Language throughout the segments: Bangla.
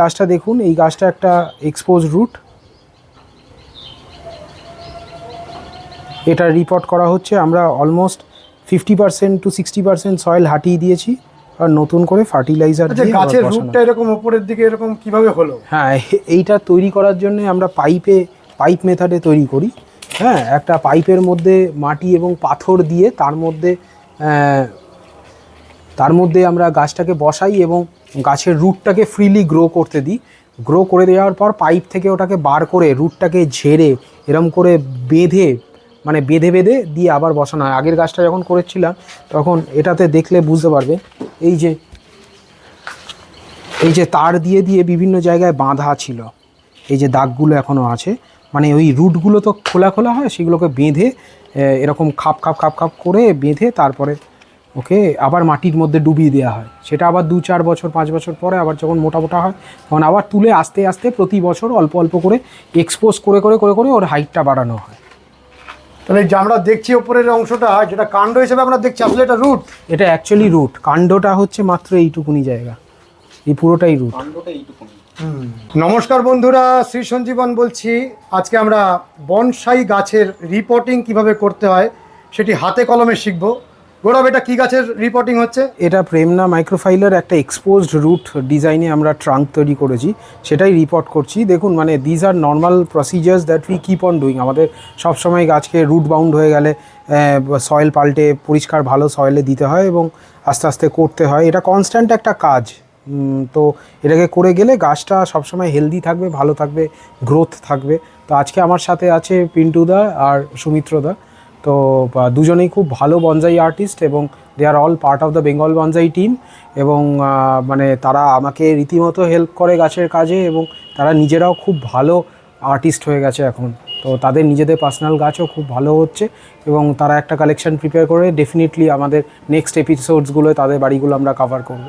গাছটা দেখুন এই গাছটা একটা এক্সপোজ রুট এটা রিপোর্ট করা হচ্ছে আমরা almost fifty percent to sixty percent soil হাটিয়ে দিয়েছি আর নতুন করে ফার্টিলাইজার আচ্ছা দিয়ে গাছের রুটটা এরকম উপরের দিকে এরকম কীভাবে হলো? হ্যাঁ এইটা তৈরি করার জন্য আমরা পাইপে পাইপ মেথডে তৈরি করি। হ্যাঁ একটা পাইপের মধ্যে মাটি এবং পাথর দিয়ে তার মধ্যে তার মধ্যে আমরা গাছটাকে বসাই এবং গাছের রুটটাকে ফ্রিলি গ্রো করতে দিই। গ্রো করে দেওয়ার পর পাইপ থেকে ওটাকে বার করে রুটটাকে ঝেড়ে এরম করে বেঁধে মানে বেঁধে বেঁধে দিয়ে আবার বসানো হয়। আগের গাছটা যখন করেছিলাম, তখন এটাতে দেখলে বুঝতে পারবে, এই যে এই যে তার দিয়ে দিয়ে বিভিন্ন জায়গায় বাঁধা ছিল, এই যে দাগগুলো এখনও আছে মানে ওই রুটগুলো তো খোলা খোলা হয়, সেগুলোকে বেঁধে এরকম খাপ খাপ খাপ খাপ করে বেঁধে তারপরে ওকে আবার মাটির মধ্যে ডুবিয়ে দেওয়া হয়। সেটা আবার দু চার বছর পাঁচ বছর পরে আবার যখন মোটা মোটা হয় তখন আবার তুলে আস্তে আস্তে প্রতি বছর অল্প অল্প করে এক্সপোজ করে করে করে করে ওর হাইটটা বাড়ানো হয়। তাহলে এই যে আমরা দেখছি উপরের অংশটা যেটা কাণ্ড হিসেবে আমরা দেখছি আসলে এটা রুট এটা অ্যাকচুয়ালি রুট কাণ্ডটা হচ্ছে মাত্র এইটুকুনি জায়গা। এই পুরোটাই রুট নমস্কার বন্ধুরা শ্রী সঞ্জীবন বলছি। আজকে আমরা বনসাই গাছের রিপোর্টিং কীভাবে করতে হয় সেটি হাতে কলমে শিখব। গৌরব, এটা কি গাছের রিপোর্টিং হচ্ছে? এটা প্রেমনা মাইক্রোফাইলের একটা এক্সপোজড রুট ডিজাইনে আমরা ট্রাঙ্ক তৈরি করেছি, সেটাই রিপোর্ট করছি। দেখুন মানে these are normal procedures that we keep on doing আমাদের সবসময় গাছকে রুট বাউন্ড হয়ে গেলে সয়েল পাল্টে, পরিষ্কার ভালো সয়েলে দিতে হয় এবং আস্তে আস্তে করতে হয়। এটা কনস্ট্যান্ট একটা কাজ। তো এটাকে করে গেলে গাছটা সবসময় হেলদি থাকবে, ভালো থাকবে গ্রোথ থাকবে। তো আজকে আমার সাথে আছে পিন্টুদা আর সুমিত্রদা। তো দুজনেই খুব ভালো বনজাই আর্টিস্ট এবং they are all part of the Bengal bonsai team এবং মানে তারা আমাকে রীতিমতো হেল্প করে গাছের কাজে এবং তারা নিজেরাও খুব ভালো আর্টিস্ট হয়ে গেছে এখন। তো তাদের নিজেদের পার্সোনাল গাছও খুব ভালো হচ্ছে এবং তারা একটা কালেকশন প্রিপেয়ার করে ডেফিনেটলি আমাদের নেক্সট এপিসোডসগুলোয় তাদের বাড়িগুলো আমরা কভার করব।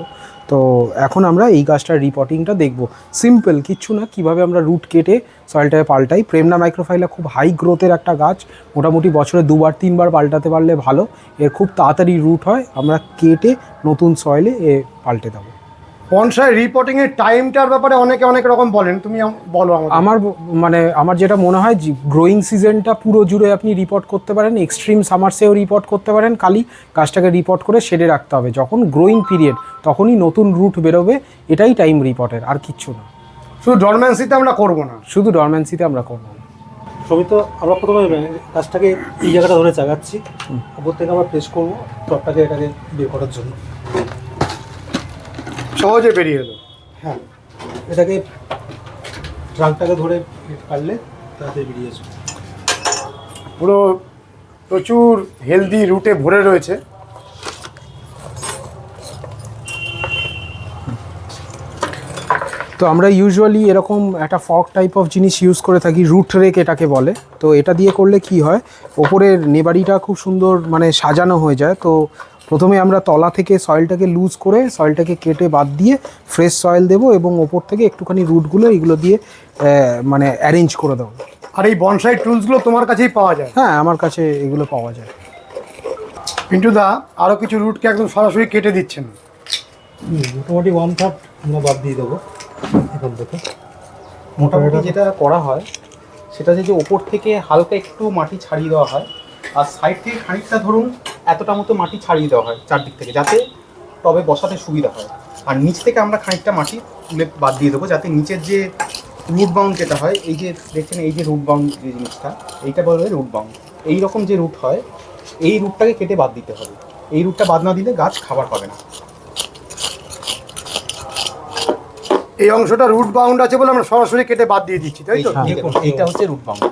তো এখন আমরা এই গাছটার রিপোর্টিংটা দেখব। সিম্পল কিচ্ছু না, কীভাবে আমরা রুট কেটে সয়েলটাকে পাল্টাই। প্রেমনা মাইক্রোফাইলা খুব হাই গ্রোথের একটা গাছ। মোটামুটি বছরে দুবার, তিনবার পাল্টাতে পারলে ভালো। এর খুব তাড়াতাড়ি রুট হয়। আমরা কেটে নতুন সয়েলে এ পাল্টে দেবো। বনসাই রিপোর্টিং এর টাইমটার ব্যাপারে অনেকে অনেক রকম বলেন। তুমি বলো আমাকে। আমার মানে আমার যেটা মনে হয় গ্রোয়িং সিজনটা পুরো জুড়ে আপনি রিপোর্ট করতে পারেন এক্সট্রিম সামার্সেও রিপোর্ট করতে পারেন খালি গাছটাকে রিপোর্ট করে শেডে রাখতে হবে। যখন গ্রোয়িং পিরিয়ড তখনই নতুন রুট বেরোবে এটাই টাইম রিপোর্টের আর কিচ্ছু না। শুধু ডরম্যান্সিতে আমরা করব না। শুধু ডরম্যান্সিতে আমরা করব না। সমিত আমরা প্রথমে গাছটাকে এই জায়গাটা ধরে চাগাচ্ছি। উপর থেকে আমরা প্রেস করব টপটাকে এটাকে বের করার জন্য। সহজে বেরিয়ে এলো। হ্যাঁ এটাকে ট্রাঙ্কটাকে ধরে কাটলে তাড়াতাড়ি বেরিয়ে আসবে পুরো প্রচুর হেলদি রুটে ভরে রয়েছে। তো আমরা ইউজুয়ালি এরকম একটা ফক টাইপ অফ জিনিস ইউজ করে থাকি রুট রেক এটাকে বলে। তো এটা দিয়ে করলে কি হয়? ওপরের নেবারিটা খুব সুন্দর মানে সাজানো হয়ে যায়। তো প্রথমে আমরা তলা থেকে সয়েলটাকে লুজ করে সয়েলটাকে কেটে বাদ দিয়ে ফ্রেশ সয়েল দেবো এবং ওপর থেকে একটুখানি রুটগুলো এগুলো দিয়ে মানে অ্যারেঞ্জ করে দেবো। আর এই বনসাই টুলসগুলো তোমার কাছেই পাওয়া যায়? হ্যাঁ আমার কাছে এগুলো পাওয়া যায়। পিন্টু দা আরও কিছু রুটকে একদম সরাসরি কেটে দিচ্ছেন। মোটামুটি ওয়ান থার্ড আমরা বাদ দিয়ে দেবো। এখান থেকে। মোটামুটি যেটা করা হয় সেটা যে যে ওপর থেকে হালকা একটু মাটি ছাড়িয়ে দেওয়া হয়। আর সাইড থেকে খানিকটা ধরুন এতটা মতো মাটি ছাড়িয়ে দেওয়া হয় চারদিক থেকে যাতে টবে বসাতে সুবিধা হয়। আর নিচ থেকে আমরা খানিকটা মাটি তুলে বাদ দিয়ে দেবো যাতে নিচের যে রুট বাউন্ড যেটা হয় এই যে দেখছেন এই যে রুট বাউন্ড যে জিনিসটা এইটা বলা হয় রুট বাউন্ড এই রকম যে রুট হয় এই রুটটাকে কেটে বাদ দিতে হবে। এই রুটটা বাদ না দিলে গাছ খাবার পাবে না। এই অংশটা রুট বাউন্ড আছে বলে আমরা সরাসরি কেটে বাদ দিয়ে দিচ্ছি তাই তো? এইটা হচ্ছে রুট বাউন্ড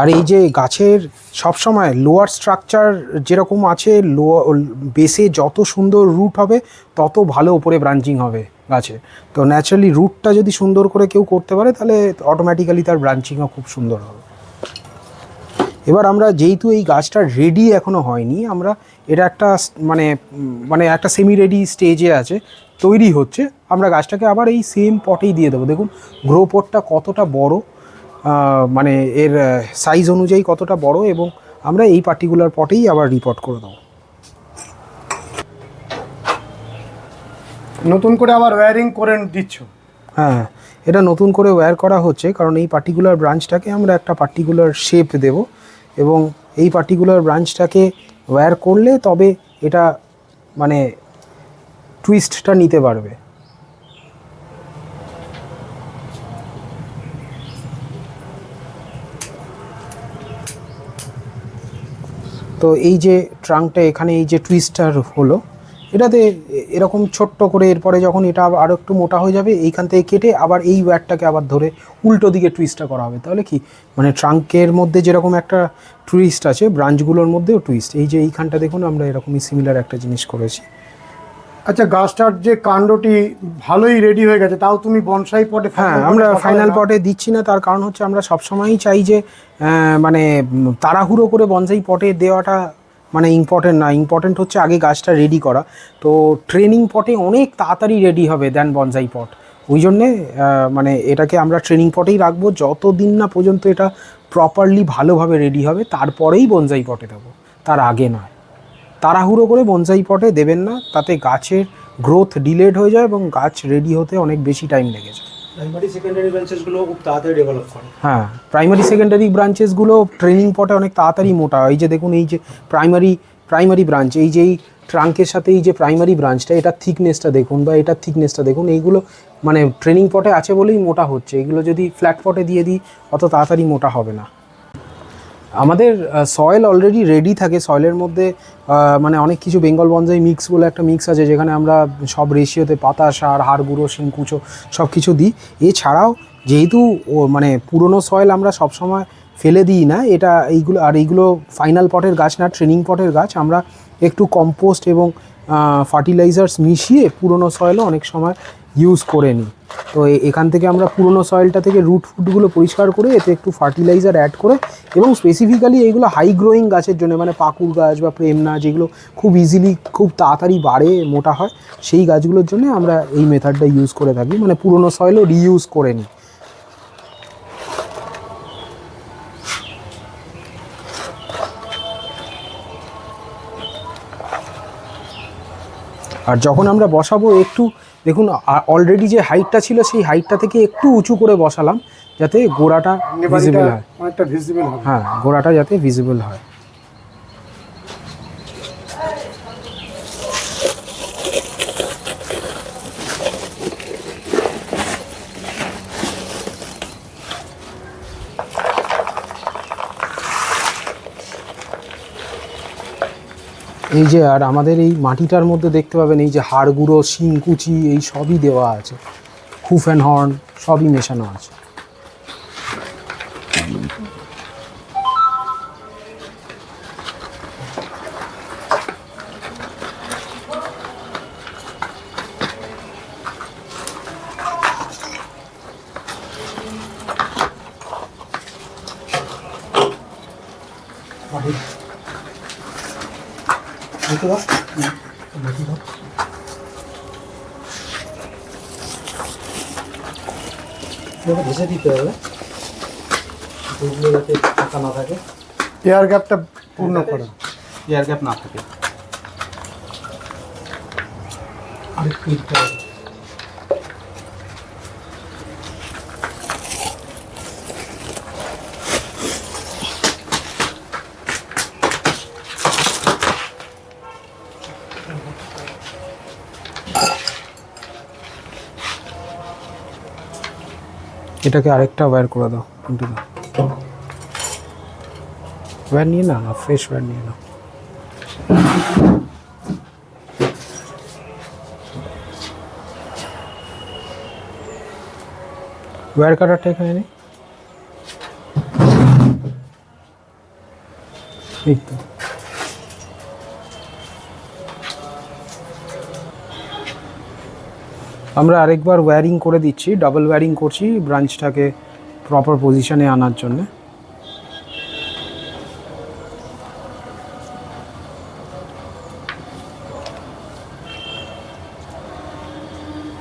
আর এই যে গাছের সবসময় লোয়ার স্ট্রাকচার যেরকম আছে লো বেসে যত সুন্দর রুট হবে, তত ভালো উপরে ব্রাঞ্চিং হবে গাছে। তো ন্যাচারালি রুটটা যদি সুন্দর করে কেউ করতে পারে, তাহলে অটোমেটিক্যালি তার ব্রাঞ্চিংও খুব সুন্দর হবে। এবার আমরা যেহেতু এই গাছটা রেডি এখনও হয়নি, আমরা এটা একটা মানে মানে একটা সেমি রেডি স্টেজে আছে, তৈরি হচ্ছে। আমরা গাছটাকে আবার এই সেম পটেই দিয়ে দেবো। দেখুন গ্রো পটটা কতটা বড় মানে এর সাইজ অনুযায়ী কতটা বড় এবং আমরা এই পার্টিকুলার পটেই আবার রিপোর্ট করে দেবো। নতুন করে আবার ওয়্যারিং করে দিচ্ছ? হ্যাঁ এটা নতুন করে ওয়্যার করা হচ্ছে কারণ এই পার্টিকুলার ব্রাঞ্চটাকে আমরা একটা পার্টিকুলার শেপ দেব এবং এই পার্টিকুলার ব্রাঞ্চটাকে ওয়্যার করলে তবে এটা মানে টুইস্টটা নিতে পারবে। তো এই যে ট্রাঙ্কটা, এখানে এই যে টুইস্টার হলো, এটাতে এরকম ছোট্ট করে এরপরে যখন এটা আরও একটু মোটা হয়ে যাবে, এইখান থেকে কেটে আবার এই ওয়্যারটাকে আবার ধরে উল্টো দিকে টুইস্টটা করা হবে। তাহলে কি? মানে ট্রাঙ্কের মধ্যে যেরকম একটা টুইস্ট আছে, ব্রাঞ্চগুলোর মধ্যেও টুইস্ট। এই যে এইখানটা দেখুন, আমরা এরকমই সিমিলার একটা জিনিস করেছি। আচ্ছা গাছটার যে কাণ্ডটি ভালোই রেডি হয়ে গেছে তাও তুমি বনসাই পটে হ্যাঁ আমরা ফাইনাল পটে দিচ্ছি না তার কারণ হচ্ছে আমরা সবসময়ই চাই যে মানে তাড়াহুড়ো করে বনসাই পটে দেওয়াটা মানে ইম্পর্টেন্ট না ইম্পর্টেন্ট হচ্ছে আগে গাছটা রেডি করা। তো ট্রেনিং পটে অনেক তাড়াতাড়ি রেডি হবে দেন বনসাই পট ওই জন্যে মানে এটাকে আমরা ট্রেনিং পটেই রাখব যতদিন না পর্যন্ত এটা প্রপারলি ভালোভাবে রেডি হবে তারপরেই বনসাই পটে দেবো তার আগে নয়। তাড়াহুড়ো করে বনসাই পটে দেবেন না তাতে গাছের গ্রোথ ডিলেড হয়ে যায় এবং গাছ রেডি হতে অনেক বেশি টাইম লেগে যায়। প্রাইমারি সেকেন্ডারি ব্রাঞ্চেসগুলো খুব তাড়াতাড়ি ডেভেলপ করে। হ্যাঁ প্রাইমারি সেকেন্ডারি ব্রাঞ্চেসগুলো ট্রেনিং পটে অনেক তাড়াতাড়ি মোটা হয়। এই যে দেখুন এই যে প্রাইমারি প্রাইমারি ব্রাঞ্চ এই যে এই ট্রাঙ্কের সাথে এই যে প্রাইমারি ব্রাঞ্চটা এটার থিকনেসটা দেখুন বা এটার থিকনেসটা দেখুন এইগুলো মানে ট্রেনিং পটে আছে বলেই মোটা হচ্ছে। এগুলো যদি ফ্ল্যাট পটে দিয়ে দিই অত তাড়াতাড়ি মোটা হবে না। আমাদের সয়েল অলরেডি রেডি থাকে। সয়েলের মধ্যে মানে অনেক কিছু বেঙ্গল বনজাই মিক্স বলে একটা মিক্স আছে, যেখানে আমরা সব রেশিওতে পাতা, সার হাড় গুঁড়ো শিংকুচো সব কিছু দিই। এছাড়াও যেহেতু ও মানে পুরনো সয়েল আমরা সবসময় ফেলে দিই না, এটা এইগুলো, আর এইগুলো ফাইনাল পটের গাছ না ট্রেনিং পটের গাছ, আমরা একটু কম্পোস্ট এবং ফার্টিলাইজার্স মিশিয়ে পুরনো সয়েলও অনেক সময় ইউজ করে নিই তো এখান থেকে আমরা পুরনো সয়েলটা থেকে রুট ফুটগুলো পরিষ্কার করে এতে একটু ফার্টিলাইজার অ্যাড করে এবং স্পেসিফিক্যালি এইগুলো হাই গ্রোয়িং গাছের জন্য মানে পাকুর গাছ বা প্রেম প্রেমনা যেগুলো খুব ইজিলি খুব তাড়াতাড়ি বাড়ে, মোটা হয়, সেই গাছগুলোর জন্য আমরা এই মেথডটা ইউজ করে থাকি। মানে পুরনো সয়েলও রিইউজ করে নিই আর যখন আমরা বসাবো একটু দেখুন অলরেডি যে হাইটটা ছিল সেই হাইটটা থেকে একটু উঁচু করে বসালাম যাতে গোড়াটা ভিজিবল হয়। অনেকটা ভিজিবল হবে। হ্যাঁ গোড়াটা যাতে ভিজিবল হয়। এই যে আর আমাদের এই মাটিটার মধ্যে দেখতে পাবেন এই যে হাড়গুঁড়ো, শিংকুচি, এই সবই দেওয়া আছে। হুফ অ্যান্ড হর্ন সবই মেশানো আছে। দেখতে দাও মাটি দাও এবার ভেজে দিতে হবে। যাতে ফাঁকা না থাকে। এয়ার গ্যাপটা পূর্ণ করে এয়ার গ্যাপ না থাকে। আরেকটু দিতে হবে। এটাকে আরেকটা ওয়্যার করে দাও দাও ওয়্যার নিয়ে না না ফ্রেশ ওয়্যার নিয়ে নাও। ওয়্যার কাটারটা এখানে নেই? এই তো। আমরা আরেকবার ওয়্যারিং করে দিচ্ছি ডাবল ওয়্যারিং করছি ব্রাঞ্চটাকে প্রপার পজিশনে আনার জন্য।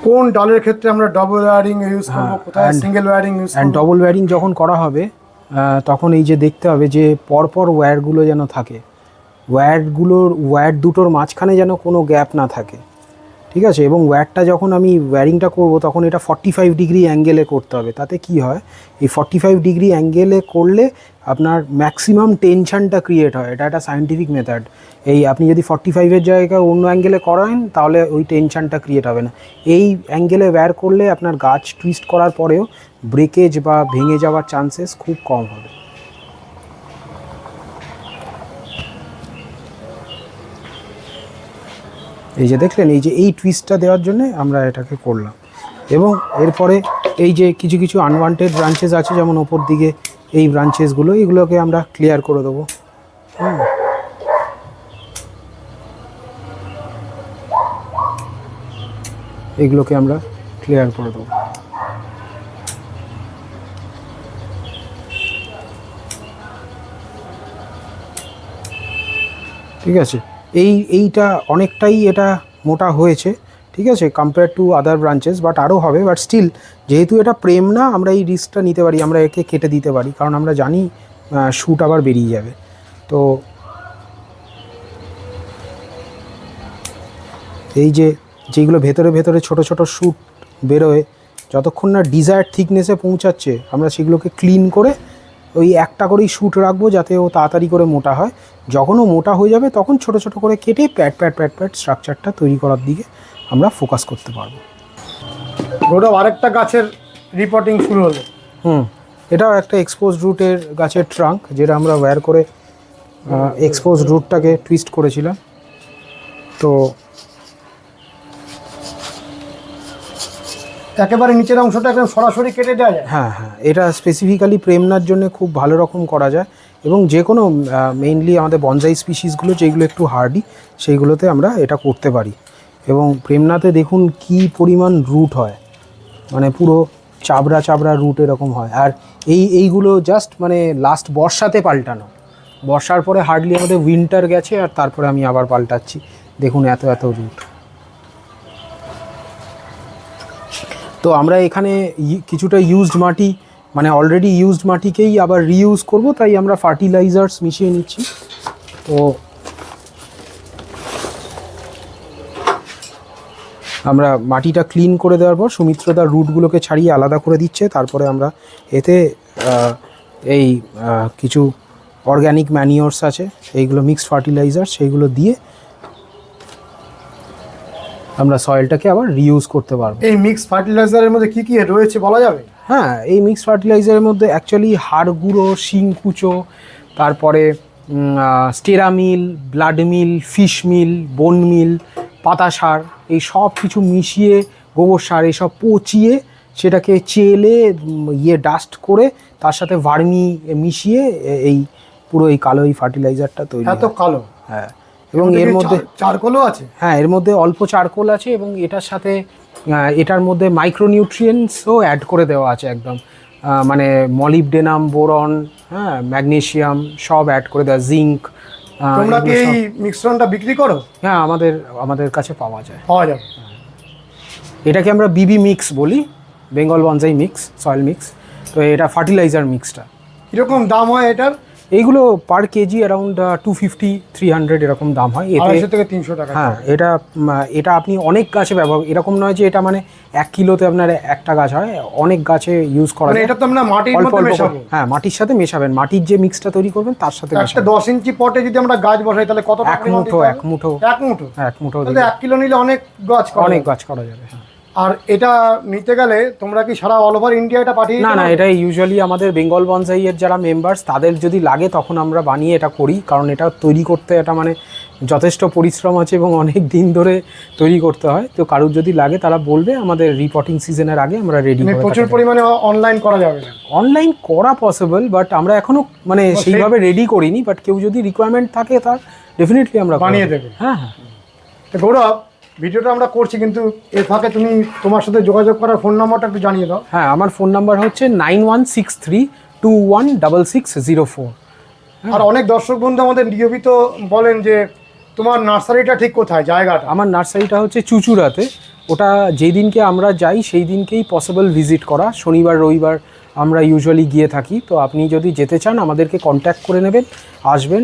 কোন ডালের ক্ষেত্রে আমরা ডবল ওয়্যারিং ইউজ করব? কোথায় সিঙ্গেল ওয়্যারিং ইউজ করব? ডবল ওয়্যারিং যখন করা হবে তখন এই যে দেখতে হবে যে পরপর ওয়্যারগুলো যেন থাকে। ওয়্যারগুলোর ওয়্যার দুটোর মাঝখানে যেন কোনো গ্যাপ না থাকে। ঠিক আছে? এবং ওয়্যারটা যখন আমি ওয়্যারিংটা করব, তখন এটা ফর্টি ফাইভ ডিগ্রি অ্যাঙ্গেলে করতে হবে। তাতে কি হয়? এই ফর্টি ফাইভ ডিগ্রি অ্যাঙ্গেলে করলে আপনার ম্যাক্সিমাম টেনশনটা ক্রিয়েট হয়। এটা একটা সায়েন্টিফিক মেথড এই আপনি যদি ফর্টি ফাইভের জায়গায় অন্য অ্যাঙ্গেলে করেন, তাহলে ওই টেনশনটা ক্রিয়েট হবে না। এই অ্যাঙ্গেলে ওয়্যার করলে আপনার গাছ টুইস্ট করার পরেও ব্রেকেজ বা ভেঙে যাওয়ার চান্সেস খুব কম হবে। এই যে দেখলেন, এই যে এই টুইস্টটা দেওয়ার জন্য আমরা এটাকে করলাম। এবং এরপরে এই যে কিছু কিছু আনওয়ান্টেড ব্রাঞ্চেস আছে, যেমন ওপর দিকে এই ব্রাঞ্চেসগুলো এগুলোকে আমরা ক্লিয়ার করে দেবো। হুম। এগুলোকে আমরা ক্লিয়ার করে দেবো। ঠিক আছে? এই, এইটা অনেকটাই এটা মোটা হয়েছে, ঠিক আছে compare to other branches but আরও হবে বাট স্টিল যেহেতু এটা প্রেম না, আমরা এই রিস্কটা নিতে পারি, আমরা একে কেটে দিতে পারি, কারণ আমরা জানি শ্যুট আবার বেরিয়ে যাবে। তো এই যে, যেগুলো ভেতরে ভেতরে ছোট ছোট শ্যুট বেরোয়, যতক্ষণ না ডিজায়ার থিকনেসে পৌঁছাচ্ছে, আমরা সেগুলোকে ক্লিন করে ওই একটা করেই শ্যুট রাখব যাতে ও তাড়াতাড়ি করে মোটা হয়। যখন ও মোটা হয়ে যাবে তখন ছোট ছোট করে কেটে প্যাট প্যাট প্যাট প্যাট স্ট্রাকচারটা তৈরি করার দিকে আমরা ফোকাস করতে পারব। গৌরব আরেকটা গাছের রিপোর্টিং শুরু হলো। হুম এটাও একটা এক্সপোজ রুটের গাছের ট্রাঙ্ক যেটা আমরা ওয়্যার করে এক্সপোজ রুটটাকে টুইস্ট করেছিলাম। তো একেবারে নিচের অংশটা একদম সরাসরি কেটে দেওয়া যায়। হ্যাঁ হ্যাঁ এটা স্পেসিফিক্যালি প্রেমনার জন্য খুব ভালো রকম করা যায় এবং যে কোনো মেইনলি আমাদের বনজাই স্পিসিসগুলো যেগুলো একটু হার্ডি সেইগুলোতে আমরা এটা করতে পারি। এবং প্রেমনাতে দেখুন কি পরিমাণ রুট হয়। মানে পুরো চাবড়া চাবড়া রুট এরকম হয়। আর এই, এইগুলো জাস্ট মানে লাস্ট বর্ষাতে পাল্টানো। বর্ষার পরে হার্ডলি আমাদের উইন্টার গেছে আর তারপরে আমি আবার পাল্টাচ্ছি। দেখুন এত এত রুট তো আমরা এখানে কিছুটা ইউজড মাটি মানে অলরেডি ইউজড মাটিকেই আবার রিইউজ করব, তাই আমরা ফার্টিলাইজার্স মিশিয়ে নিচ্ছি। তো আমরা মাটিটা ক্লিন করে দেওয়ার পর সুমিত্রদার রুটগুলোকে ছাড়িয়ে আলাদা করে দিচ্ছে, তারপরে আমরা এতে এই কিছু অর্গ্যানিক ম্যানিওরস আছে, এইগুলো মিক্সড ফার্টিলাইজার সেইগুলো দিয়ে আমরা সয়েলটাকে আবার রিউজ করতে পারব। এই মিক্স ফার্টিলাইজারের মধ্যে কি কি রয়েছে বলা যাবে? হ্যাঁ এই মিক্স ফার্টিলাইজারের মধ্যে অ্যাকচুয়ালি হাড় গুঁড়ো শিংকুচো তারপরে স্টেরা মিল ব্লাড মিল ফিশ মিল বোন মিল পাতা সার এই সব কিছু মিশিয়ে গোবর সার এইসব পচিয়ে সেটাকে চেলে ইয়ে ডাস্ট করে তার সাথে ভার্মি মিশিয়ে এই পুরো এই কালো এই ফার্টিলাইজারটা তৈরি এত। কালো? হ্যাঁ। এবং এর মধ্যে চারকোলও আছে? হ্যাঁ এর মধ্যে অল্প চারকোল আছে এবং এটার সাথে এটার মধ্যে মাইক্রোনিউট্রিয়েন্টসও অ্যাড করে দেওয়া আছে একদম। মানে মলিবডেনাম বোরন হ্যাঁ ম্যাগনেশিয়াম সব অ্যাড করে দেওয়া জিঙ্ক তোমরা কি এই মিশ্রণটা বিক্রি করো? হ্যাঁ আমাদের আমাদের কাছে পাওয়া যায়। পাওয়া যাবে। এটাকে আমরা বিবি মিক্স বলি Bengal bonsai mix soil mix তো এটা ফার্টিলাইজার মিক্সটা কীরকম দাম হয় এটার? এইগুলো per kg around two fifty three hundred এরকম দাম হয়। আড়াইশো থেকে তিনশো টাকা। হ্যাঁ এটা এটা আপনি অনেক গাছে ব্যবহার এরকম নয় যে এটা মানে এক কিলোতে আপনার একটা গাছ হয় অনেক গাছে ইউজ করা মানে এটা তো আমরা মাটির অল্প অল্প হ্যাঁ মাটির সাথে মেশাবেন। মাটির যে মিক্সটা তৈরি করবেন তার সাথে একটা দশ ইঞ্চি পটে যদি আমরা গাছ বসাই তাহলে কত এক মুঠো এক মুঠো। এক মুঠো। এক মুঠো এক কিলো নিলে অনেক গাছ অনেক গাছ করা যাবে হ্যাঁ। আর এটা নিতে গেলে তোমরা কি সারা অল ওভার ইন্ডিয়া এটা পাঠিয়ে না না এটা ইউজুয়ালি আমাদের বেঙ্গল বনসাইয়ের যারা মেম্বার্স তাদের যদি লাগে তখন আমরা বানিয়ে এটা করি কারণ এটা তৈরি করতে এটা মানে যথেষ্ট পরিশ্রম আছে এবং অনেক দিন ধরে তৈরি করতে হয় তো কারুর যদি লাগে তারা বলবে আমাদের রিপোর্টিং সিজনের আগে আমরা রেডি মানে প্রচুর পরিমাণে অনলাইন করা যাবে না অনলাইন করা পসিবল বাট আমরা এখনও মানে সেইভাবে রেডি করিনি বাট কেউ যদি রিকোয়ারমেন্ট থাকে তার ডেফিনেটলি আমরা বানিয়ে দেব। দেবে। হ্যাঁ হ্যাঁ গৌরব ভিডিওটা আমরা করছি কিন্তু এর ফাঁকে তুমি তোমার সাথে যোগাযোগ করার ফোন নাম্বারটা একটু জানিয়ে দাও। হ্যাঁ আমার ফোন নাম্বার হচ্ছে nine one six three two one double six zero four আর অনেক দর্শক বন্ধু আমাদের নিয়মিত বলেন যে তোমার নার্সারিটা ঠিক কোথায় জায়গাটা? আমার নার্সারিটা হচ্ছে চুচুড়াতে। ওটা যেই দিনকে আমরা যাই সেই দিনকেই পসিবল ভিজিট করা। শনিবার রবিবার আমরা ইউজুয়ালি গিয়ে থাকি। তো আপনি যদি যেতে চান আমাদেরকে কন্ট্যাক্ট করে নেবেন আসবেন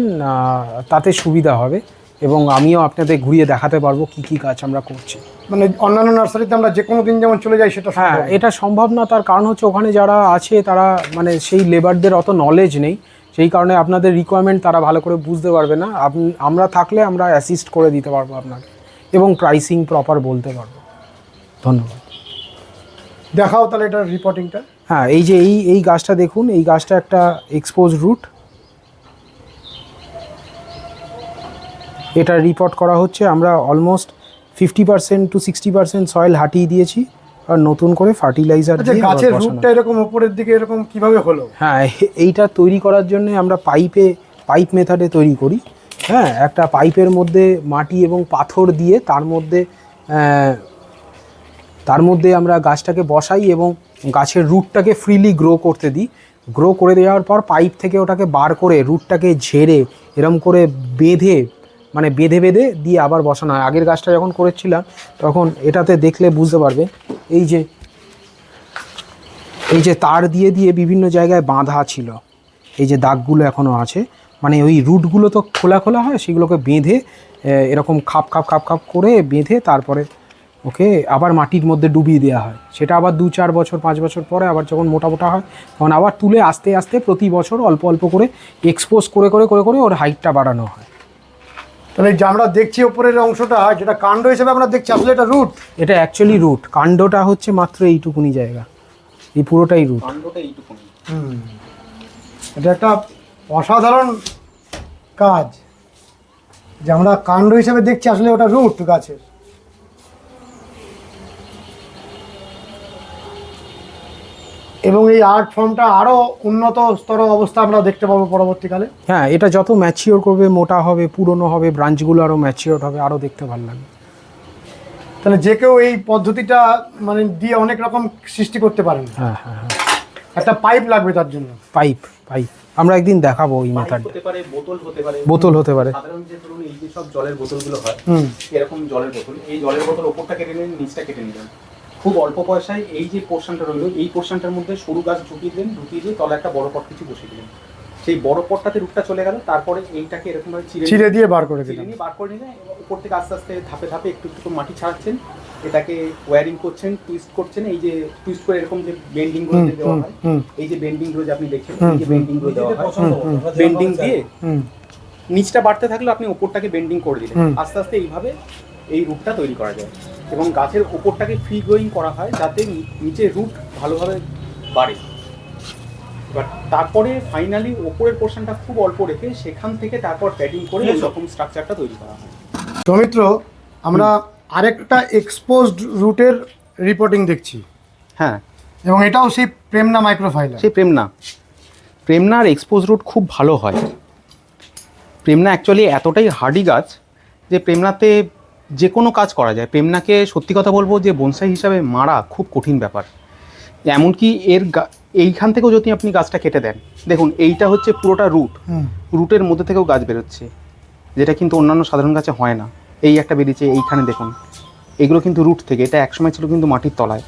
তাতে সুবিধা হবে। এবং আমিও আপনাদের ঘুরিয়ে দেখাতে পারব কি কি গাছ আমরা করছি। মানে অন্যান্য নার্সারিতে আমরা যে কোনো দিন যেমন চলে যাই সেটা হ্যাঁ এটা সম্ভব না তার কারণ হচ্ছে ওখানে যারা আছে তারা মানে সেই লেবারদের অত নলেজ নেই। সেই কারণে আপনাদের রিকোয়ারমেন্ট তারা ভালো করে বুঝতে পারবে না। আপনি আমরা থাকলে আমরা অ্যাসিস্ট করে দিতে পারব আপনাকে এবং প্রাইসিং প্রপার বলতে পারব। ধন্যবাদ। দেখাও তাহলে এটার রিপোর্টিংটা হ্যাঁ এই যে এই এই গাছটা দেখুন এই গাছটা একটা এক্সপোজ রুট এটা রিপোর্ট করা হচ্ছে আমরা almost fifty percent to sixty percent soil হাটিয়ে দিয়েছি আর নতুন করে ফার্টিলাইজার আচ্ছা দিয়ে গাছের রুটটা এরকম উপরের দিকে এরকম কীভাবে হলো? হ্যাঁ এইটা তৈরি করার জন্য আমরা পাইপে পাইপ মেথডে তৈরি করি। হ্যাঁ একটা পাইপের মধ্যে মাটি এবং পাথর দিয়ে তার মধ্যে তার মধ্যে আমরা গাছটাকে বসাই এবং গাছের রুটটাকে ফ্রিলি গ্রো করতে দিই। গ্রো করে দেওয়ার পর পাইপ থেকে ওটাকে বার করে রুটটাকে ঝেড়ে এরম করে বেঁধে মানে বেঁধে বেঁধে দিয়ে আবার বসানো হয়। আগের গাছটা যখন করেছিলাম, তখন এটাতে দেখলে বুঝতে পারবে, এই যে এই যে তার দিয়ে দিয়ে বিভিন্ন জায়গায় বাঁধা ছিল, এই যে দাগগুলো এখনও আছে মানে ওই রুটগুলো তো খোলা খোলা হয়, সেগুলোকে বেঁধে এরকম খাপ খাপ খাপ খাপ করে বেঁধে তারপরে ওকে আবার মাটির মধ্যে ডুবিয়ে দেওয়া হয়। সেটা আবার দু, চার বছর, পাঁচ বছর পরে আবার যখন মোটা মোটা হয়, তখন আবার তুলে আস্তে আস্তে প্রতি বছর অল্প অল্প করে এক্সপোজ করে করে করে করে ওর হাইটটা বাড়ানো হয়। তাহলে যে আমরা দেখছি ওপরের অংশটা যেটা কাণ্ড হিসেবে আমরা দেখছি আসলে এটা রুট এটা অ্যাকচুয়ালি রুট কাণ্ডটা হচ্ছে মাত্র এইটুকুনি জায়গা। এই পুরোটাই রুট কাণ্ডটা এইটুকুনি। এটা একটা অসাধারণ কাজ। যে আমরা কাণ্ড হিসেবে দেখছি আসলে ওটা রুট গাছের। এবং এই আর্ট ফর্মটা আরও উন্নত স্তর অবস্থা আমরা দেখতে পাবো পরবর্তীকালে। হ্যাঁ এটা যত ম্যাচিওর করবে মোটা হবে পুরনো হবে ব্রাঞ্চগুলো আরও ম্যাচিওর হবে আরও দেখতে ভালো লাগবে। তাহলে যে কেউ এই পদ্ধতিটা মানে দিয়ে অনেক রকম সৃষ্টি করতে পারেন। হ্যাঁ হ্যাঁ হ্যাঁ। একটা পাইপ লাগবে তার জন্য। পাইপ পাইপ আমরা একদিন দেখাবো এই মেথডটা হতে পারে বোতল হতে পারে। বোতল হতে পারে। সাধারণ যে ধরুন এই যে সব জলের বোতলগুলো হয় হুম। এরকম জলের বোতল। এই জলের বোতল ওপরটা কেটে নিন নিচটা কেটে নিলেন খুব অল্প পয়সায় এই যে পোর্শনটা রইল এই পোর্শনটার মধ্যে সরু গাছ ঢুকিয়ে দিলেন ঢুকিয়ে দিয়ে তলে একটা বড় পট কিছু বসিয়ে দিলেন। সেই বড় পটটাতে রুটটা চলে গেল তারপরে এইটাকে এরকম ভাবে চিড়ে ছিঁড়ে দিয়ে বার করে চিড়ে নিয়ে বার করে নিলে উপর থেকে আস্তে আস্তে ধাপে ধাপে একটু একটু মাটি ছাড়াচ্ছেন এটাকে ওয়্যারিং করছেন টুইস্ট করছেন এই যে টুইস্ট করে এরকম যে বেন্ডিংগুলো দেওয়া হয় এই যে বেন্ডিংগুলো যে আপনি দেখছেন এই যে বেন্ডিংগুলো দেওয়া হয় বেন্ডিং দিয়ে নিচটা বাড়তে থাকলে আপনি উপরটাকে বেন্ডিং করে দিলেন। আস্তে আস্তে এইভাবে এই রুটটা তৈরি করা যায়। এবং গাছের ওপরটাকে ফ্রি গ্রোয়িং করা হয় যাতে নিচে রুট ভালোভাবে বাড়ে। এবার তারপরে ফাইনালি ওপরের পোর্শনটা খুব অল্প রেখে সেখান থেকে তারপর প্যাডিং করে এরকম স্ট্রাকচারটা তৈরি করা হয়। সৌমিত্র আমরা আরেকটা এক্সপোজড রুটের রিপোর্টিং দেখছি। হ্যাঁ। এবং এটাও সেই প্রেমনা মাইক্রোফাইলার সেই প্রেমনা। প্রেমনার এক্সপোজ রুট খুব ভালো হয়। প্রেমনা অ্যাকচুয়ালি এতটাই হার্ডি গাছ যে প্রেমনাতে যে কোনো কাজ করা যায়। প্রেমনাকে সত্যি কথা বলব যে বনসাই হিসাবে মারা খুব কঠিন ব্যাপার। এমনকি এর এইখান থেকেও যদি আপনি গাছটা কেটে দেন দেখুন এইটা হচ্ছে পুরোটা রুট। রুটের মধ্যে থেকেও গাছ বেরোচ্ছে। যেটা কিন্তু অন্যান্য সাধারণ গাছে হয় না। এই একটা বেরিয়েছে এইখানে দেখুন। এগুলো কিন্তু রুট থেকে এটা একসময় ছিল কিন্তু মাটির তলায়।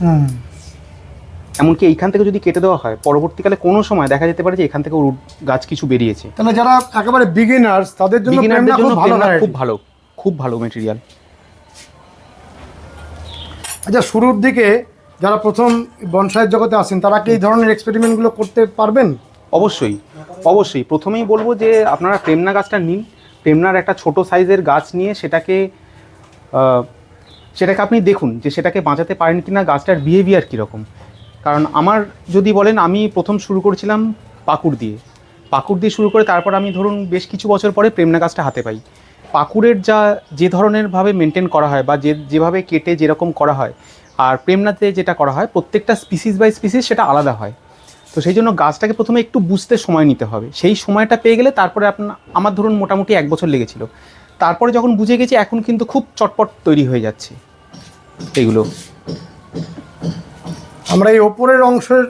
এমনকি এইখান থেকে যদি কেটে দেওয়া হয় পরবর্তীকালে কোনো সময় দেখা যেতে পারে যে এখান থেকেও রুট গাছ কিছু বেরিয়েছে। তাহলে যারা একেবারে বিগিনার্স তাদের জন্য খুব ভালো খুব ভালো। খুব ভালো মেটেরিয়াল আচ্ছা শুরুর দিকে যারা প্রথম বনসাইয়ের জগতে আসেন তারা কি এই ধরনের এক্সপেরিমেন্টগুলো করতে পারবেন? অবশ্যই অবশ্যই। প্রথমেই বলব যে, আপনারা প্রেমনা গাছটা নিন। প্রেমনার একটা ছোট সাইজের গাছ নিয়ে সেটাকে সেটাকে আপনি দেখুন যে সেটাকে বাঁচাতে পারেন কি না গাছটার বিহেভিয়ার কীরকম। কারণ আমার যদি বলেন, আমি প্রথম শুরু করেছিলাম পাকুড় দিয়ে। পাকুড় দিয়ে শুরু করে তারপর আমি ধরুন বেশ কিছু বছর পরে প্রেমনা গাছটা হাতে পাই। পাকুড়ের যা যে ধরনের ভাবে মেনটেন করা হয় বা যে যেভাবে কেটে যেরকম করা হয় আর প্রেমনাতে যেটা করা হয় প্রত্যেকটা স্পিসিস বাই স্পিসিস সেটা আলাদা হয়। তো সেই জন্য গাছটাকে প্রথমে একটু বুঝতে সময় নিতে হবে। সেই সময়টা পেয়ে গেলে তারপরে আপনার আমার ধরুন মোটামুটি এক বছর লেগেছিল। তারপরে যখন বুঝে গেছি এখন কিন্তু খুব চটপট তৈরি হয়ে যাচ্ছে এগুলো। আমরা এই ওপরের অংশের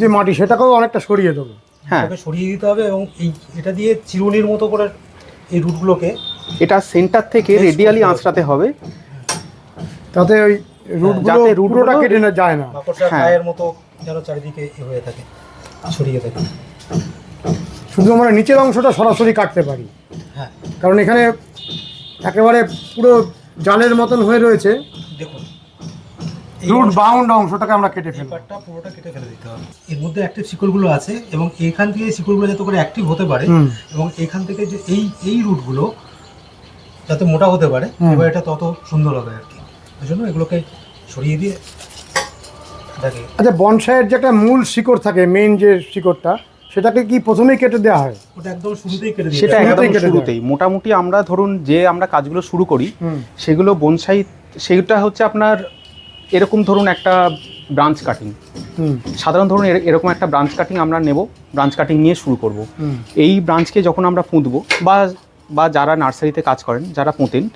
যে মাটি সেটাকেও অনেকটা সরিয়ে দেবো। হ্যাঁ। সরিয়ে দিতে হবে এবং এই এটা দিয়ে চিরুনির মতো করে এই রুটগুলোকে এটা সেন্টার থেকে রেডিয়ালি আঁচড়াতে হবে। তাতে ওই রুটগুলো যাতে গুলো- কেটে না যায় না। মাকড়সার হ্যাঁ। গায়ের মতো যেন চারিদিকে এ হয়ে থাকে ছড়িয়ে থাকে। শুধু আমরা নিচের অংশটা সরাসরি কাটতে পারি। হ্যাঁ। কারণ এখানে একেবারে পুরো জালের মতন হয়ে রয়েছে। দেখুন রুট বাউন্ড অংশটাকে আমরা কেটে এই ফেলব। পার্টটা পুরোটা কেটে ফেলে দিতে হবে। এর মধ্যে অ্যাক্টিভ শিকড়গুলো আছে এবং এখান থেকে শিকড়গুলো যাতে করে অ্যাক্টিভ হতে পারে এবং এখান থেকে যে এই এই রুটগুলো যাতে মোটা হতে পারে এবার এটা তত সুন্দর হবে আর কি। ওই জন্য এগুলোকে সরিয়ে দিয়ে আচ্ছা বনসাইয়ের যে একটা মূল শিকড় থাকে মেইন যে শিকড়টা সেটাকে কি প্রথমেই কেটে দেওয়া হয়? ওটা একদম শুরুতেই কেটে দিতে সেটা একদম শুরুতেই। মোটামুটি আমরা ধরুন যে আমরা কাজগুলো শুরু করি সেগুলো বনসাই সেটা হচ্ছে আপনার এরকম ধরুন একটা ব্রাঞ্চ কাটিং সাধারণ ধরুন এর- এরকম একটা ব্রাঞ্চ কাটিং আমরা নেব ব্রাঞ্চ কাটিং নিয়ে শুরু করব। এই ব্রাঞ্চকে যখন আমরা পুঁতবো বা বা যারা নার্সারিতে কাজ করেন যারা পোঁতেন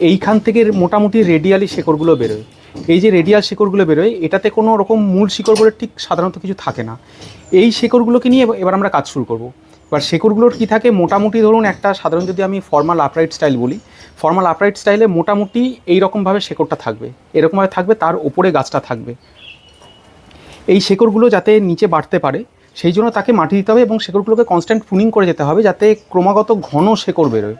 এইখান থেকে মোটামুটি রেডিয়ালি শেকড়গুলো বেরোয়। এই যে রেডিয়াল শেকড়গুলো বেরোয় এটাতে কোনো রকম মূল শিকড় বলে ঠিক সাধারণত কিছু থাকে না। এই শেকড়গুলোকে নিয়ে এবার আমরা কাজ শুরু করব। এবার শেকড়গুলোর কী থাকে? মোটামুটি ধরুন একটা সাধারণ যদি আমি ফর্মাল আপরাইট স্টাইল বলি ফর্মাল আপরাইট স্টাইলে মোটামুটি এই রকমভাবে শেকড়টা থাকবে। এরকমভাবে থাকবে, তার ওপরে গাছটা থাকবে। এই শেকড়গুলো যাতে নিচে বাড়তে পারে, সেই জন্য তাকে মাটি দিতে হবে এবং শেকড়গুলোকে কনস্ট্যান্ট প্রুনিং করে যেতে হবে যাতে ক্রমাগত ঘন শেকড় বেরোয়।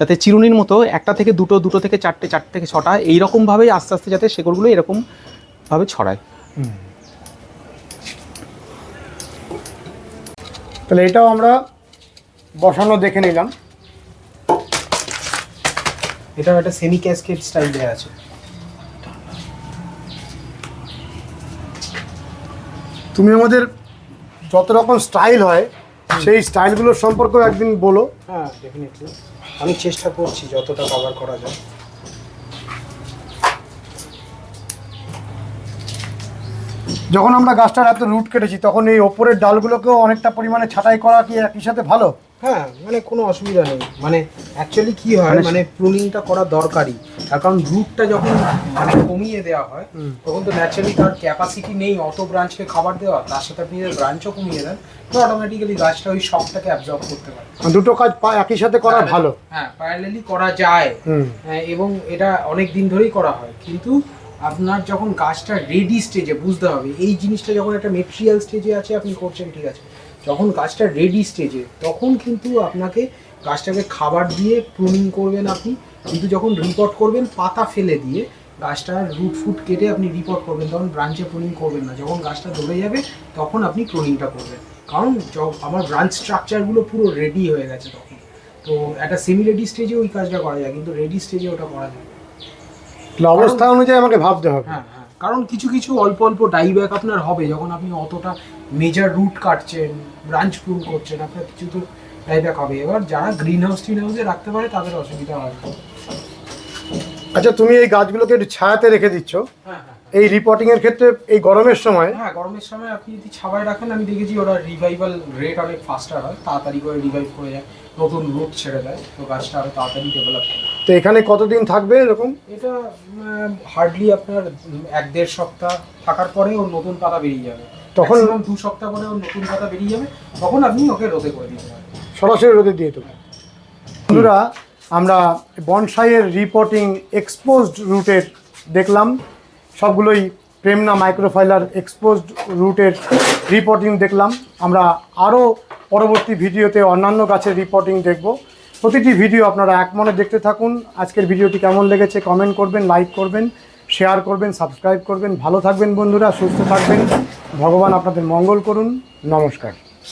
যাতে চিরুনির মতো একটা থেকে দুটো দুটো থেকে চারটে চারটে থেকে ছটা এইরকমভাবেই আস্তে আস্তে যাতে শেকড়গুলো এরকমভাবে ছড়ায়। তাহলে এটাও আমরা বসানো দেখে নিলাম। এটা একটা সেমি ক্যাসকেড স্টাইলে আছে। তুমি আমাদের যত রকম স্টাইল হয় সেই স্টাইলগুলোর সম্পর্কেও একদিন বলো। হ্যাঁ ডেফিনেটলি আমি চেষ্টা করছি যতটা কভার করা যায়। যখন আমরা গাছটার এত রুট কেটেছি তখন এই ওপরের ডালগুলোকেও অনেকটা পরিমাণে ছাঁটাই করা কি একই সাথে ভালো? হ্যাঁ মানে কোনো অসুবিধা নেই। মানে অ্যাকচুয়ালি কি হয় মানে প্রুনিংটা করা দরকারই। তার কারণ রুটটা যখন মানে কমিয়ে দেওয়া হয় তখন তো ন্যাচারালি তার ক্যাপাসিটি নেই অত ব্রাঞ্চকে খাবার দেওয়া তার সাথে আপনি ব্রাঞ্চও কমিয়ে দেন তো অটোমেটিক্যালি গাছটা ওই শকটাকে অ্যাবজর্ব করতে পারে। দুটো কাজ একই সাথে করা ভালো। হ্যাঁ প্যারালালি করা যায়। হ্যাঁ, এবং এটা অনেক দিন ধরেই করা হয়। কিন্তু আপনার যখন গাছটা রেডি স্টেজে বুঝতে হবে, এই জিনিসটা যখন একটা মেটেরিয়াল স্টেজে আছে, আপনি করছেন, ঠিক আছে। যখন গাছটা রেডি স্টেজে তখন কিন্তু আপনাকে গাছটাকে খাবার দিয়ে প্রুনিং করবেন আপনি, কিন্তু যখন রিপোর্ট করবেন, পাতা ফেলে দিয়ে গাছটার রুট ফুট কেটে আপনি রিপোর্ট করবেন, তখন ব্রাঞ্চে প্রুনিং করবেন না। যখন গাছটা ধরে যাবে, তখন আপনি প্রুনিংটা করবেন। কারণ আমার ব্রাঞ্চ স্ট্রাকচারগুলো পুরো রেডি হয়ে গেছে তখন। তো একটা সেমি রেডি স্টেজে ওই কাজটা করা যায়, কিন্তু রেডি স্টেজে ওটা করা যায় অবস্থা অনুযায়ী আমাকে ভাবতে হবে। হ্যাঁ হ্যাঁ কারণ কিছু কিছু অল্প অল্প ডাইব্যাক আপনার হবে যখন আপনি অতটা মেজার রুট কাটছেন ব্রাঞ্চ প্রুন করছেন আপনার কিছু তো ডাইব্যাক হবে। এবার যারা গ্রিন হাউস টিন হাউসে রাখতে পারে তাদের অসুবিধা হয় আচ্ছা তুমি এই গাছগুলোকে একটু ছায়াতে রেখে দিচ্ছ। হ্যাঁ হ্যাঁ। এই রিপোর্টিং এর ক্ষেত্রে এই গরমের সময় হ্যাঁ গরমের সময় আপনি যদি ছাওয়ায় রাখেন আমি দেখেছি ওরা রিভাইভাল রেট অনেক ফাস্টার হয়। তাড়াতাড়ি করে রিভাইভ করে যায়। নতুন রুট ছেড়ে দেয়। তো গাছটা আরও তাড়াতাড়ি ডেভেলপ করে তো এখানে কতদিন থাকবে এরকম? এটা হার্ডলি আপনার এক দেড় সপ্তাহ থাকার পরে ওর নতুন পাতা বেরিয়ে যাবে। তখন- দু সপ্তাহ পরে ওর নতুন পাতা বেরিয়ে যাবে। তখন আপনি ওকে রোদে করে দিতে পারেন। সরাসরি রোদে দিয়ে দেবো। বন্ধুরা আমরা বনসাইয়ের রিপোর্টিং এক্সপোজড রুটের দেখলাম। সবগুলোই প্রেমনা মাইক্রোফাইলার এক্সপোজড রুটের রিপোর্টিং দেখলাম। আমরা আরও পরবর্তী ভিডিওতে অন্যান্য গাছের রিপোর্টিং দেখব। প্রতিটি ভিডিও আপনারা এক মনে দেখতে থাকুন। আজকের ভিডিওটি কেমন লেগেছে কমেন্ট করবেন লাইক করবেন শেয়ার করবেন সাবস্ক্রাইব করবেন। ভালো থাকবেন বন্ধুরা, সুস্থ থাকবেন। ভগবান আপনাদের মঙ্গল করুন। নমস্কার।